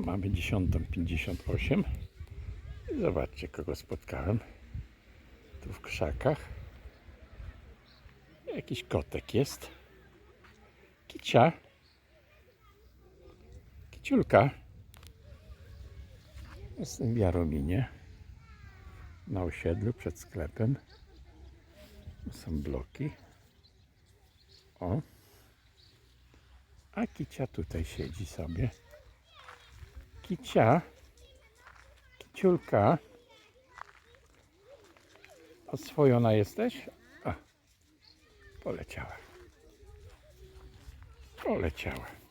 mamy 10.58. I zobaczcie, kogo spotkałem. Tu w krzakach. Jakiś kotek jest. Kicia. Kiciulka. Jestem w Jarominie. Na osiedlu przed sklepem. Tu są bloki. O. A Kicia tutaj siedzi sobie. Kicia. Kiciulka. Oswojona jesteś? A. Poleciała. Poleciała.